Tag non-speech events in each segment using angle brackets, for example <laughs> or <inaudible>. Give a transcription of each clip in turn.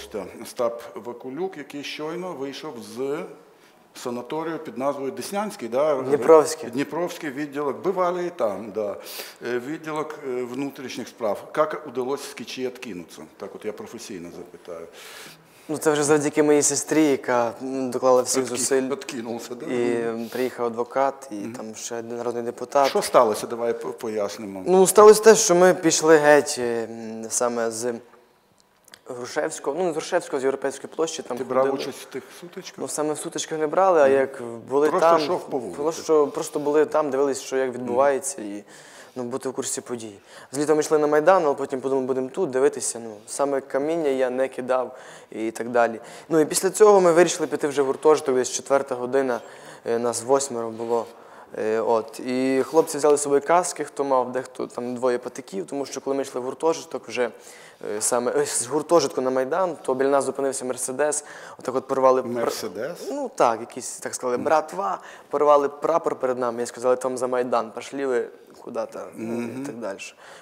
вибачте, Остап Вакулюк, який щойно вийшов з санаторію під назвою Деснянський, да? Дніпровський. Дніпровський відділок, бывали і там, да. Е, відділок е, внутрішніх справ. Як удалося з відкинутися? Так от я професійно запитаю. Ну, це вже завдяки моїй сестрі, яка доклала всіх зусиль. Відкинувся, да? І приїхав адвокат, і там ще один народний депутат. Що сталося? Давай пояснимо. Ну, сталося те, що ми пішли геть саме з Грушевського, ну не з Грушевського, з Європейської площі. Там Ти брав ходили. участь в тих сутичках? Ну, саме в сутичках не брали, а як були Просто там, йшов по просто, просто були там, дивились, що як відбувається, і ну, бути в курсі подій. Зліто ми йшли на Майдан, але потім подумали, будемо тут дивитися. Ну, саме каміння я не кидав і так далі. Ну і після цього ми вирішили піти вже в гуртожиток, десь четверта година, е, нас восьмеро було. Е, От. І хлопці взяли з собою каски, хто мав, дехто там двоє патиків, тому що коли ми йшли в гуртожиток, вже е, саме е, з гуртожитку на Майдан, то біля нас зупинився Мерседес, отак от порвали Мерседес? Ну так, якісь так сказали, братва, порвали прапор перед нами і сказали, там за Майдан, пішли ви куди-то і так далі.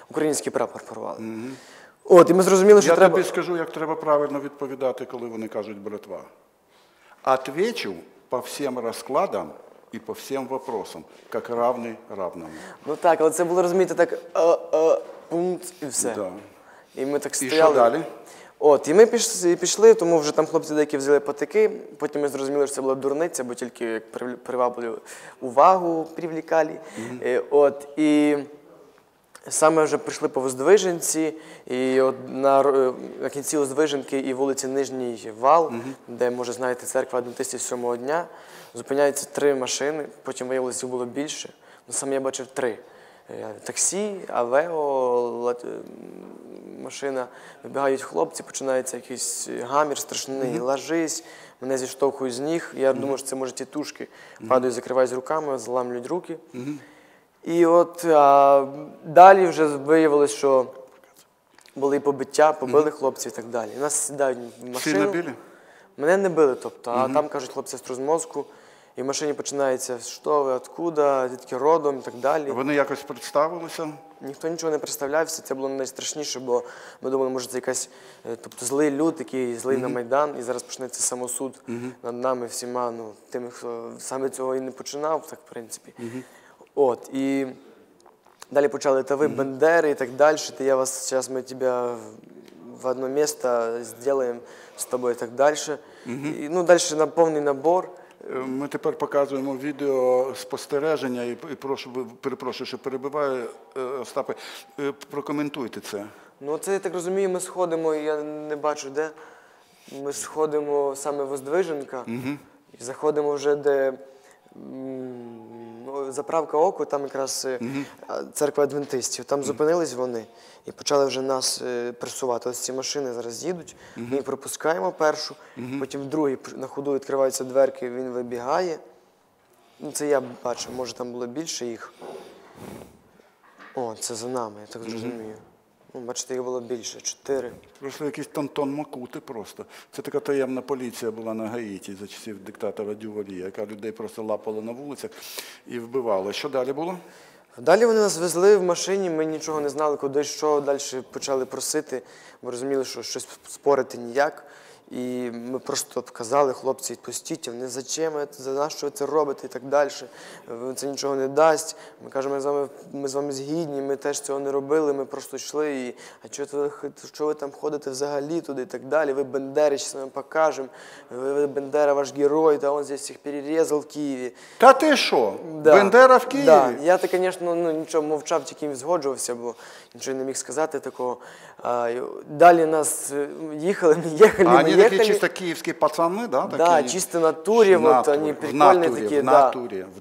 Український прапор порвали. От, і ми зрозуміли, що Я треба. тобі скажу, як треба правильно відповідати, коли вони кажуть братва. Отвечу по всім розкладам і по всім вопросам, як равний равному. Ну так, але це було розумієте, так а, а, пункт і все. Да. І ми так І що далі? От, і ми пішли, пішли, тому вже там хлопці деякі взяли патики. Потім ми зрозуміли, що це була дурниця, бо тільки як приваблювали увагу, привлікали. Е, От, і саме вже прийшли по Воздвиженці, і от на, на кінці Воздвиженки і вулиці Нижній Вал, де, може, знаєте, церква адвентистів сьомого дня, зупиняються три машини, потім виявилося, їх було більше. Ну, саме я бачив три. Е, Таксі, Авео, е, машина. Вибігають хлопці, починається якийсь гамір страшний, ложись. Мене зіштовхують з ніг. Я думаю, що це може тітушки. Падаю, закриваюсь руками, заламлюють руки. І от а, далі вже виявилось, що були побиття, побили хлопці і так далі. Нас сідають в машину. Били? Мене не били, тобто, а там кажуть хлопці з мозку, і в машині починається, що ви, откуда, звідки родом і так далі. Вони якось представилися. Ніхто нічого не представлявся, це було найстрашніше, бо ми думали, може, це якась е, тобто, злий люд, який злий на Майдан, і зараз почнеться самосуд над нами всіма, ну, тими, хто саме цього і не починав, так, в принципі. От, і далі почали, та ви Бендери і так далі, ти я вас, зараз ми тебе в одно місце зробимо з тобою і так далі. І, ну, далі на повний набор. Е, Ми тепер показуємо відео спостереження і, прошу, перепрошую, що перебиваю, е, Остапе, Е, прокоментуйте це. Ну, це я так розумію, ми сходимо, я не бачу де. Ми сходимо саме в Воздвиженка і заходимо вже, де м, заправка оку, там якраз е, церква адвентистів. Там зупинились вони і почали вже нас е, пресувати. Ось ці машини зараз їдуть, ми їх пропускаємо першу, потім в другій на ходу відкриваються дверки, він вибігає. Ну, це я бачив, може там було більше їх. О, це за нами, я так зрозумію. Ну, бачите, їх було більше, чотири. Просто якийсь тантон Макути просто. Це така таємна поліція була на Гаїті за часів диктатора Дювалія, яка людей просто лапала на вулицях і вбивала. Що далі було? Далі вони нас везли в машині, ми нічого не знали, куди що. Далі почали просити. Ми розуміли, що щось спорити ніяк. І ми просто казали, хлопці, відпустіть, вони ви це- за що ви це робите і так далі. Це нічого не дасть. Ми кажемо, ми з вами, ми з вами згідні, ми теж цього не робили, ми просто йшли. І, а чого ви, що ви там ходите взагалі туди і так далі? Ви Бендери, зараз ми покажемо. Ви, ви Бендера, ваш герой, да он здесь всіх перерізав в Києві. Та ти що? Да. Бендера в Києві? Да. Я то, звісно, ну, нічого мовчав, тільки їм згоджувався, бо нічого не міг сказати такого. А, далі нас е, їхали, ми їхали, А ми вони їхали. чисто київські пацани, да? Такі? Да, чисто натурі, В от натурі, вони в прикольні натурі, такі, В да.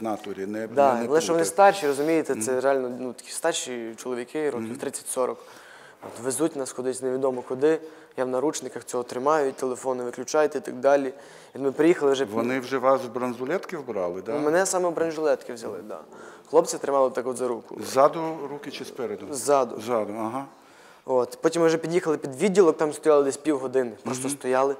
в натурі, не, Да, не, не але що вони старші, розумієте, це реально ну, такі старші чоловіки, років 30-40. От, везуть нас кудись невідомо куди. Я в наручниках цього тримаю, телефони виключайте і так далі. І ми приїхали вже Вони вже вас в бронзулетки вбрали, да? Мене саме в бронежилетки взяли, да. Хлопці тримали так от за руку. Ззаду руки чи спереду? Ззаду. Ззаду, ага. От. Потім ми вже під'їхали під відділок, там стояли десь півгодини. Просто стояли.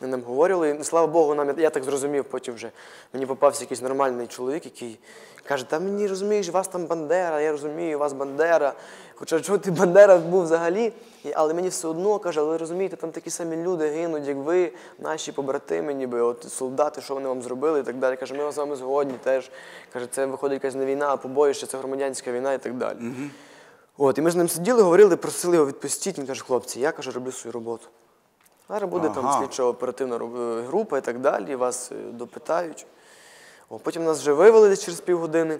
Вони нам говорили. І, слава Богу, нам я так зрозумів, потім вже мені попався якийсь нормальний чоловік, який каже, та мені розумієш, у вас там Бандера, я розумію, у вас Бандера. Хоча чого ти Бандера був взагалі, І- але мені все одно каже, але розумієте, там такі самі люди гинуть, як ви, наші побратими, ніби от солдати, що вони вам зробили і так далі. Каже, ми з вами згодні теж. Каже, це виходить якась не війна, а побоїще, це громадянська війна і так далі. От, і ми з ним сиділи, говорили, просили його відпустіть. Він каже, хлопці, я каже, роблю свою роботу. Зараз буде там Ага. слідчо-оперативна е, група і так далі, вас е, допитають. О, потім нас вже вивели десь через півгодини.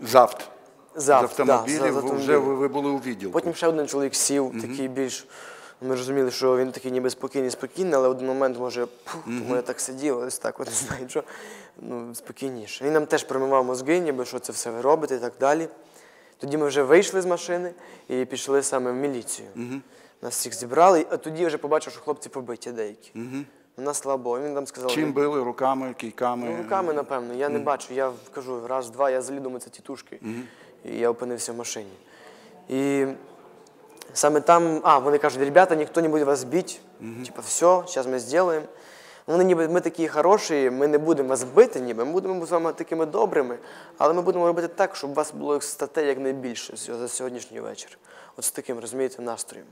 Завт. Завт, з да, автомобілів за- з ви вже ви, ви були у відділку. Потім ще один чоловік сів, такий більш. Ми розуміли, що він такий ніби спокійний, спокійний, але в один момент може, пух, тому я так сидів, ось так, от <laughs> не знаю, що ну, спокійніше. Він нам теж промивав мозги, ніби що це все ви робите і так далі. Тоді ми вже вийшли з машини і пішли саме в міліцію. Нас всіх зібрали, а тоді я вже побачив, що хлопці побиті деякі. У нас слава Богу. Він нам сказав, Чим били? Руками, кійками? Ну, руками, напевно, я не бачу. Я кажу, раз, два, я взагалі думаю, це тітушки. І я опинився в машині. І саме там, а, вони кажуть, ребята, ніхто не буде вас бити. Типа, все, зараз ми зробимо. Вони ніби ми такі хороші, ми не будемо вас бити, ніби ми будемо з вами такими добрими, але ми будемо робити так, щоб у вас було статей якнайбільше за сьогоднішній вечір. От з таким, розумієте, настроєм.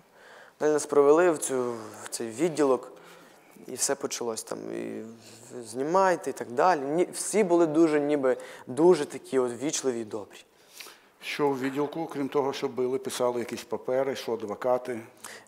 Далі нас провели в, цю, в цей відділок. І все почалось там. І знімайте і так далі. Ні, всі були дуже, ніби дуже такі от вічливі і добрі. Що в відділку, крім того, що били, писали якісь папери, що адвокати.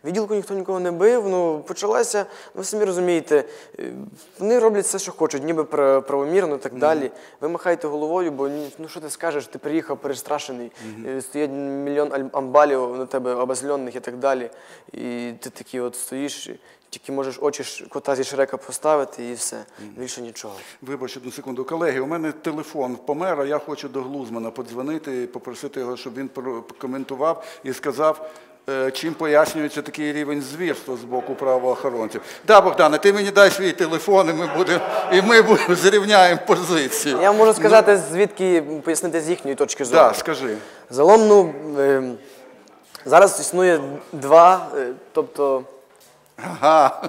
В Відділку ніхто нікого не бив. Ну почалася, ну, ви самі розумієте, е, вони роблять все, що хочуть, ніби правомірно і так далі. Ви махаєте головою, бо ну що ти скажеш, ти приїхав перестрашений, е, стоять мільйон амбалів на тебе обозлених і так далі. І ти такий от стоїш, тільки можеш очі кота зі шрека поставити і все. Більше нічого. Вибач одну секунду. Колеги, у мене телефон помер, а я хочу до Глузмана подзвонити і попросити його, щоб він прокоментував і сказав, е, чим пояснюється такий рівень звірства з боку правоохоронців. Да, Богдане, ти мені дай свій телефон, і ми будемо, і ми будемо зрівняємо позиції. Я можу сказати, звідки пояснити з їхньої точки зору. Да, скажи. Загалом, ну, е, зараз існує два, е, тобто Ага.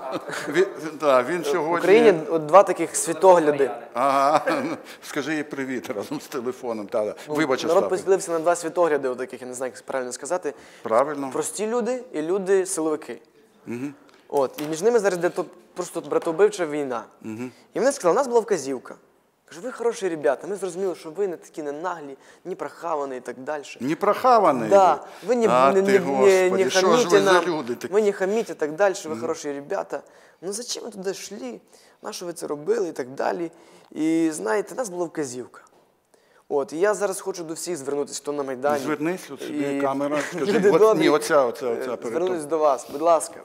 Він, да, він в. Україні от два таких світогляди. Ага. Скажи їй привіт разом з телефоном. Та, да. Вибач, Народ Остапе. поділився на два світогляди, от таких, я не знаю, як правильно сказати. Правильно. Прості люди і люди силовики. От, і між ними зараз йде то- просто братовбивча війна. І вони сказали, у нас була вказівка. Каже, ви хороші ребята, ми зрозуміли, що ви не такі не наглі, ні прохавані і так далі. Не прохаваний. Да, вы не, а не, ти, не, не, Господи, не що ж хамите ви за нам, люди такі? вы не хамите и так дальше, вы хорошие ребята. Ну зачем ви туди йшли? На що ви це робили і так далі? І знаєте, нас була вказівка. От, і я зараз хочу до всіх звернутися, хто на Майдані. Звернись, от сюди І- камера, <laughs> скажи, Люди от- добрі, ні, оця, оця, оця е, перед Звернусь тобою. до вас, будь ласка.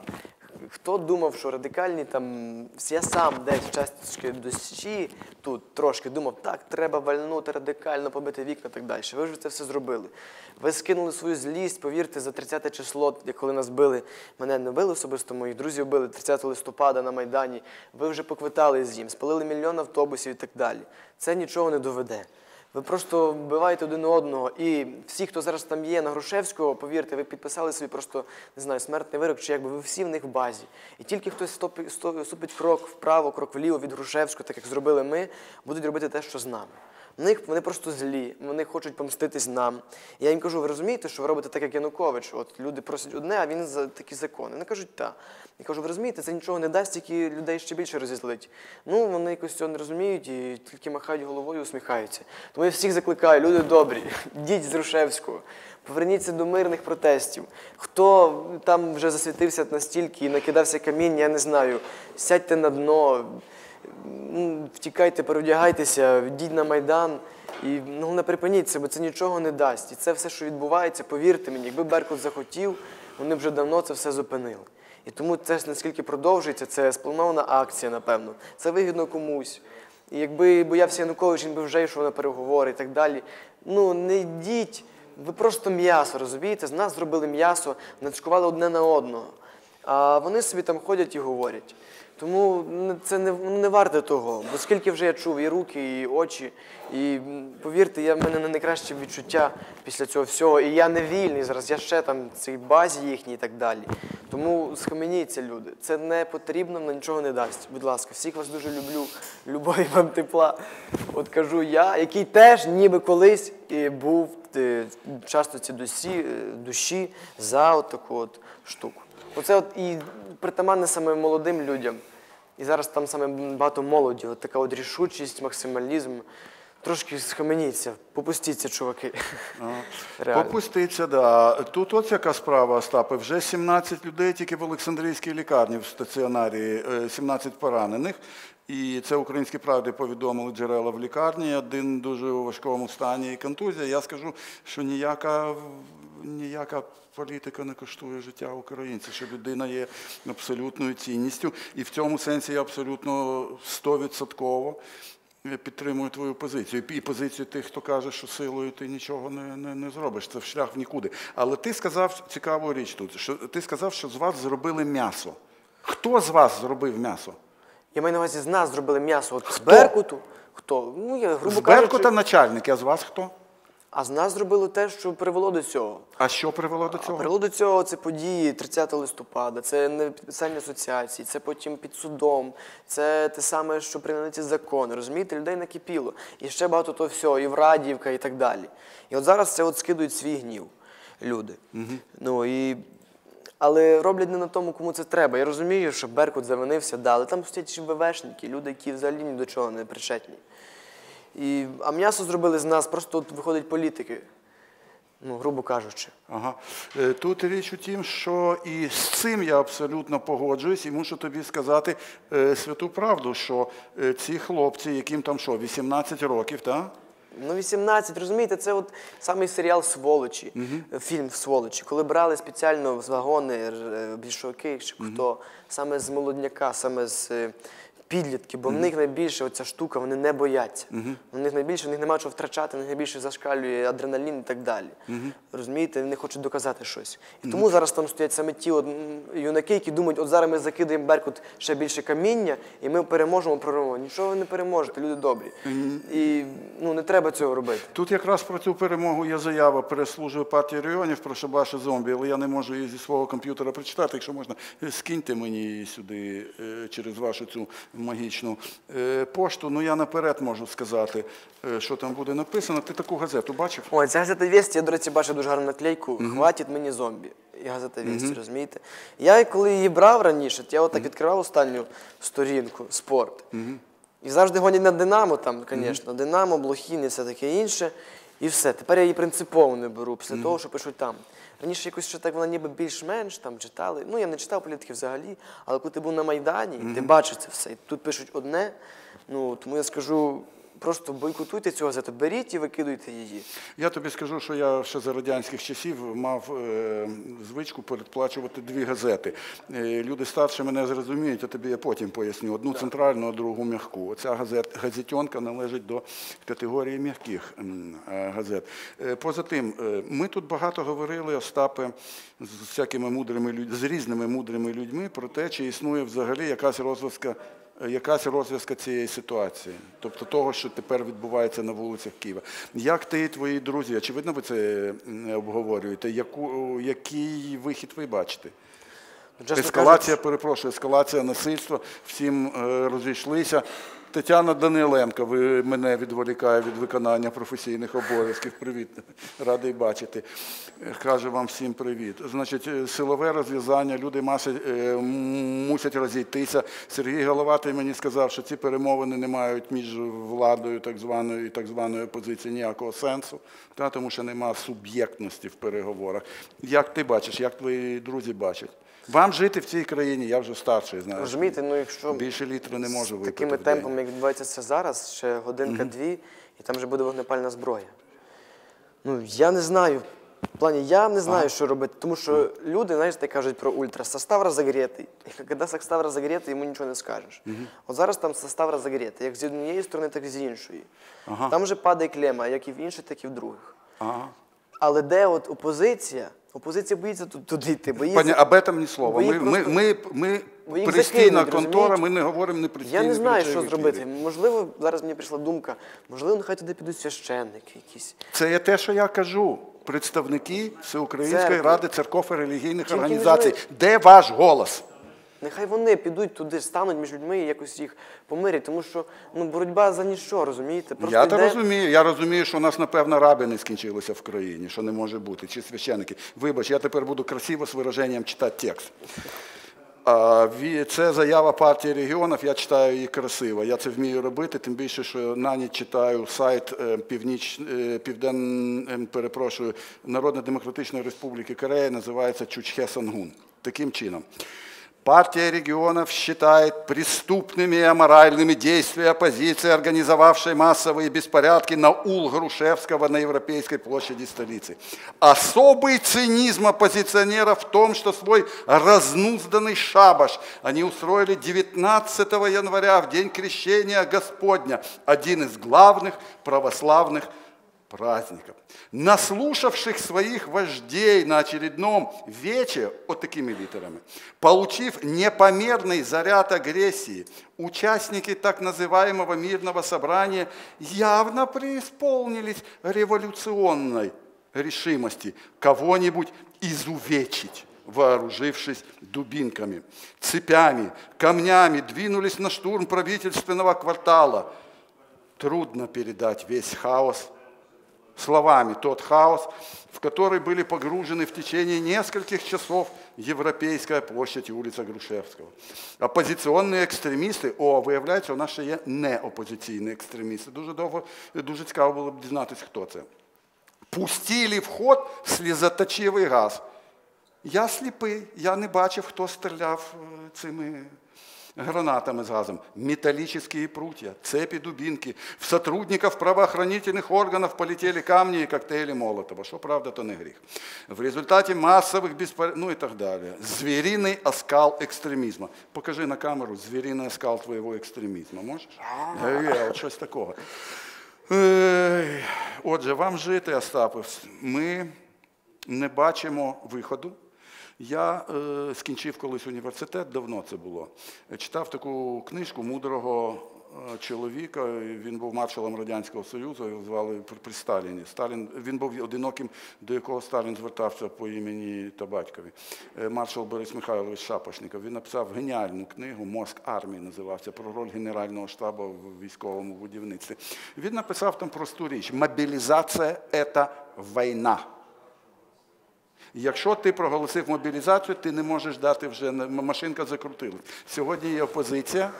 Хто думав, що радикальні там, я сам десь часточки душі тут трошки думав, так, треба вальнути радикально, побити вікна так далі. Ви вже це все зробили. Ви скинули свою злість, повірте, за 30 число, коли нас били, мене не били особисто, моїх друзів били 30 листопада на Майдані. Ви вже поквитали з їм, спалили мільйон автобусів і так далі. Це нічого не доведе. Ви просто вбиваєте один одного. І всі, хто зараз там є на Грушевського, повірте, ви підписали собі просто не знаю, смертний вирок, чи якби ви всі в них в базі. І тільки хтось ступить крок вправо, крок вліво від Грушевського, так як зробили ми, будуть робити те, що з нами. В них вони просто злі, вони хочуть помститись нам. Я їм кажу, ви розумієте, що ви робите так, як Янукович? От люди просять одне, а він за такі закони. Вони кажуть, так. Я кажу, ви розумієте, це нічого не дасть, тільки людей ще більше розізлить. Ну, вони якось цього не розуміють і тільки махають головою усміхаються. Тому я всіх закликаю, люди добрі, йдіть з Грушевського, поверніться до мирних протестів. Хто там вже засвітився настільки і накидався каміння, я не знаю, сядьте на дно, втікайте, переодягайтеся, йдіть на Майдан. І ну, не припиніть це, бо це нічого не дасть. І це все, що відбувається, повірте мені, якби Беркут захотів, вони вже давно це все зупинили. І тому це наскільки продовжується, це спланована акція, напевно. Це вигідно комусь. І якби боявся Янукович, він би вже йшов на переговори і так далі. Ну, не йдіть, ви просто м'ясо, розумієте? З нас зробили м'ясо, нацькували одне на одного. А вони собі там ходять і говорять. Тому це не, не варте того. Бо скільки вже я чув і руки, і очі. І повірте, я в мене не найкраще відчуття після цього всього. І я не вільний зараз, я ще там в цій базі їхній і так далі. Тому схаменіться, люди. Це не потрібно, воно нічого не дасть. Будь ласка, всіх вас дуже люблю. Любові вам тепла. От кажу я, який теж ніби колись і був е, часто ці душі, е, душі за таку от штуку. Оце от і притаманне саме молодим людям. І зараз там саме багато молоді, от така от рішучість, максималізм. Трошки схаменіться, попустіться, чуваки. <laughs> Реально. Попуститься, да. Тут ось яка справа, Остапе. Вже 17 людей тільки в Олександрійській лікарні в стаціонарі, е, 17 поранених. І це українські правди повідомили джерела в лікарні. Один дуже у важкому стані і контузія. Я скажу, що ніяка, ніяка політика не коштує життя українців, що людина є абсолютною цінністю. І в цьому сенсі я абсолютно стовідсотково підтримую твою позицію. І позицію тих, хто каже, що силою ти нічого не, не, не зробиш. Це в шлях в нікуди. Але ти сказав цікаву річ тут, що ти сказав, що з вас зробили м'ясо. Хто з вас зробив м'ясо? Я маю на увазі, з нас зробили м'ясо от з Беркуту. Хто? Ну, я, грубо З кажучи, Беркута начальник, а з вас хто? а з нас зробили те, що привело до цього. А що привело до А цього? привело до цього це події 30 листопада, це не підписання асоціації, це потім під судом, це те саме, що прийняли ці закони. Розумієте, людей накипіло. І ще багато того всього, і Врадіївка, і так далі. І от зараз це от скидують свій гнів люди. Ну і. Але роблять не на тому, кому це треба. Я розумію, що Беркут завинився, да, але там стоять ВВшники, люди, які взагалі ні до чого не причетні. І, а м'ясо зробили з нас, просто от виходять політики, ну, грубо кажучи. Ага. Е, Тут річ у тім, що і з цим я абсолютно погоджуюсь, і мушу тобі сказати е, святу правду, що е, ці хлопці, яким там що, 18 років, так? Ну, 18, розумієте, це от самий серіал Сволочі, е, фільм Сволочі, коли брали спеціально з вагони е, більшовики, чи хто, саме з молодняка, саме з підлітків, бо в них найбільше оця штука, вони не бояться. В них найбільше, в них немає чого втрачати, в них найбільше зашкалює адреналін і так далі. Розумієте, вони хочуть доказати щось. І тому зараз там стоять саме ті от, юнаки, які думають, от зараз ми закидаємо Беркут ще більше каміння, і ми переможемо, прорвемо. Нічого ви не переможете, люди добрі. І ну, не треба цього робити. Тут якраз про цю перемогу є заява прес-служби партії регіонів про Шабаша зомбі, але я не можу її зі свого комп'ютера прочитати. Якщо можна, скиньте мені сюди е, через вашу цю магічну е, пошту. Ну я наперед можу сказати, е, що там буде написано. Ти таку газету бачив? Ой, ця газета Вєсті, я, до речі, бачив дуже гарну наклейку Хватить мені зомбі. І газета Вєсті, розумієте? Я коли її брав раніше, я отак відкривав останню сторінку спорт. І завжди гонять на Динамо, там, звісно, Динамо, Блохін і все таке інше. І все. Тепер я її принципово не беру після того, що пишуть там. Раніше якось ще так вона ніби більш-менш там читали. Ну, я не читав політики взагалі, але коли ти був на Майдані, ти бачиш це все. І тут пишуть одне. Ну, тому я скажу, просто бойкотуйте цю газету, беріть і викидуйте її. Я тобі скажу, що я ще за радянських часів мав е, звичку передплачувати дві газети. Е, люди старші мене зрозуміють, а тобі я потім поясню. Одну центральну, а другу м'яку. Оця газет, газетьонка належить до категорії м'яких е, газет. Е, поза тим, е, ми тут багато говорили, Остапе, з всякими мудрими людьми, з різними мудрими людьми про те, чи існує взагалі якась розв'язка якась розв'язка цієї ситуації, тобто того, що тепер відбувається на вулицях Києва. Як ти і твої друзі, очевидно, ви це обговорюєте? Яку, який вихід ви бачите? Ескалація, перепрошую, ескалація насильства, всім е, розійшлися. Тетяна Даниленко, ви мене відволікає від виконання професійних обов'язків. Привіт, радий бачити. Каже вам всім привіт. Значить, е, силове розв'язання, люди е, мусять розійтися. Сергій Головатий мені сказав, що ці перемовини не мають між владою так званою і так званою опозицією ніякого сенсу, тому що немає суб'єктності в переговорах. Як ти бачиш, як твої друзі бачать? Вам жити в цій країні, я вже старший, знаю. Розумієте, ну якщо Більше літра не можу випити. такими темпами, як відбувається це зараз, ще годинка-дві, і там вже буде вогнепальна зброя. Ну, я не знаю. В плані, я не знаю, що робити, тому що люди, знаєте, кажуть про ультра, состав розогрітий. <laughs> І коли состав розогрітий, йому нічого не скажеш. От зараз там состав розогрітий, як з однієї сторони, так і з іншої. Ага. Там вже падає клема, як і в інших, так і в других. Ага. Але де от опозиція, Опозиція боїться ту- туди йти, боїться. Пані, об этом ні слова. Ми, просто- ми, ми ми пристійна контора, розумієте? ми не говоримо не пристійно. Я не знаю, що зробити. Можливо, зараз мені прийшла думка, можливо, нехай туди підуть священники якісь. Це є те, що я кажу. Представники Всеукраїнської Церкви. ради церков і релігійних Тільки організацій. Де ваш голос? Нехай вони підуть туди, стануть між людьми і якось їх помирять, тому що ну, боротьба за ніщо, розумієте? Просто я то йде- розумію. Я розумію, що у нас, напевно, раби не скінчилися в країні, що не може бути, чи священники. Вибач, я тепер буду красиво з вираженням читати текст. А, це заява партії регіонів, я читаю її красиво. Я це вмію робити, тим більше, що на ніч читаю сайт е, Північ, е, Півден, е, перепрошую, Народно-Демократичної Республіки Корея, називається Чучхе Сангун. Таким чином. Партия регионов считает преступными и аморальными действия оппозиции, организовавшей массовые беспорядки на ул Грушевского на Европейской площади столицы. Особый цинизм оппозиционеров в том, что свой разнузданный шабаш они устроили 19 января, в день крещения Господня, один из главных православных праздников. Наслушавших своих вождей на очередном вече, вот такими литерами, получив непомерный заряд агрессии, участники так называемого мирного собрания явно преисполнились революционной решимости кого-нибудь изувечить вооружившись дубинками, цепями, камнями, двинулись на штурм правительственного квартала. Трудно передать весь хаос словами тот хаос, в который были погружены в течение нескольких часов Європейська площадь і вулиця Грушевського. Опозиційні екстремісти, о, виявляється, у нас ще є неопозиційні екстремісти. Дуже довго, дуже цікаво було б дізнатися, хто це. Пустили в ход слізоточивий газ. Я сліпий, я не бачив, хто стріляв е, цими гранатами с газом, металлические прутья, цепи, дубинки. В сотрудников правоохранительных органов полетели камни и коктейли Молотова. Что правда, то не грех. В результате массовых беспорядков, ну и так далее. Звериный оскал экстремизма. Покажи на камеру звериный оскал твоего экстремизма. Можешь? Е, от щось такого. Ей, Отже, вам жити, Остапе, ми не бачимо виходу. я е, скінчив колись університет, давно це було. Читав таку книжку мудрого е, чоловіка. Він був маршалом Радянського Союзу, його звали при, при Сталіні. Сталін, він був одиноким, до якого Сталін звертався по імені та батькові. Е, маршал Борис Михайлович Шапошников. Він написав геніальну книгу Мозк армії називався про роль Генерального штабу в військовому будівництві. Він написав там просту річ: мобілізація це війна. Якщо ти проголосив мобілізацію, ти не можеш дати вже машинка закрутилась. Сьогодні є опозиція,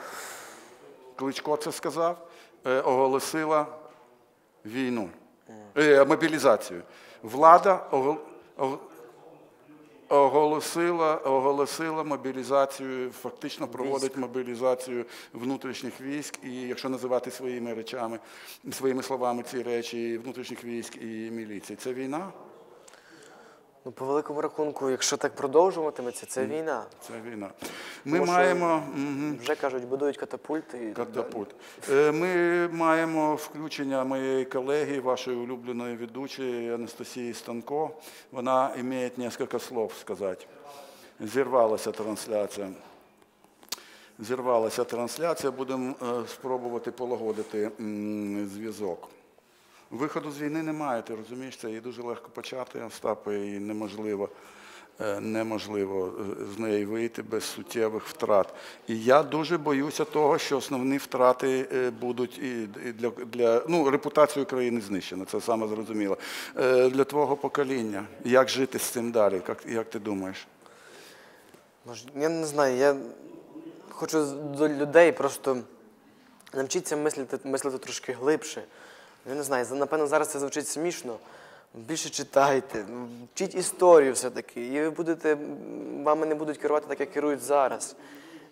Кличко це сказав, е, оголосила війну, е, мобілізацію. Влада ого- ого- оголосила, оголосила мобілізацію, фактично проводить мобілізацію внутрішніх військ, і якщо називати своїми речами, своїми словами ці речі, внутрішніх військ і міліції. Це війна? Ну, по великому рахунку, якщо так продовжуватиметься, це війна. Це війна. Ми Тому маємо мгм, Вже кажуть, будують катапульти. І катапульт. Е, Ми маємо включення моєї колеги, вашої улюбленої ведучої Анастасії Станко. Вона має кілька слов сказати. Зірвалася трансляція. Зірвалася трансляція, будемо е, спробувати полагодити зв'язок. Виходу з війни немає, ти розумієш, це її дуже легко почати, Остапе, і неможливо, е, неможливо е, з неї вийти без суттєвих втрат. І я дуже боюся того, що основні втрати е, будуть і для, для ну, репутацію країни знищена, це саме зрозуміло. Для твого покоління. Як жити з цим далі? Як, як ти думаєш? Я не знаю, я хочу до людей просто навчитися мислити, мислити трошки глибше. Я не знаю, напевно, зараз це звучить смішно. Більше читайте, вчіть історію все-таки, і ви будете, вами не будуть керувати так, як керують зараз.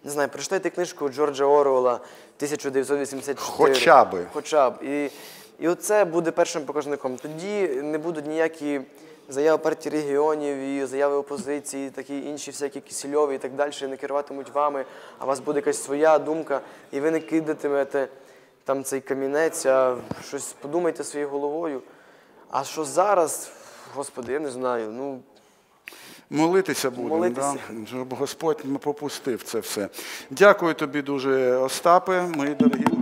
Не знаю, прочитайте книжку Джорджа Оруелла 1984. Хоча би. Хоча б. І, і оце буде першим показником. Тоді не будуть ніякі заяви партії регіонів і заяви опозиції, такі інші всякі кисельові і так далі, не керуватимуть вами, а у вас буде якась своя думка, і ви не кидатимете там цей камінець, а щось подумайте своєю головою. А що зараз, господи, я не знаю. Ну, Молитися будемо, Молитися. Да? щоб Господь не попустив це все. Дякую тобі дуже, Остапе, мої дорогі.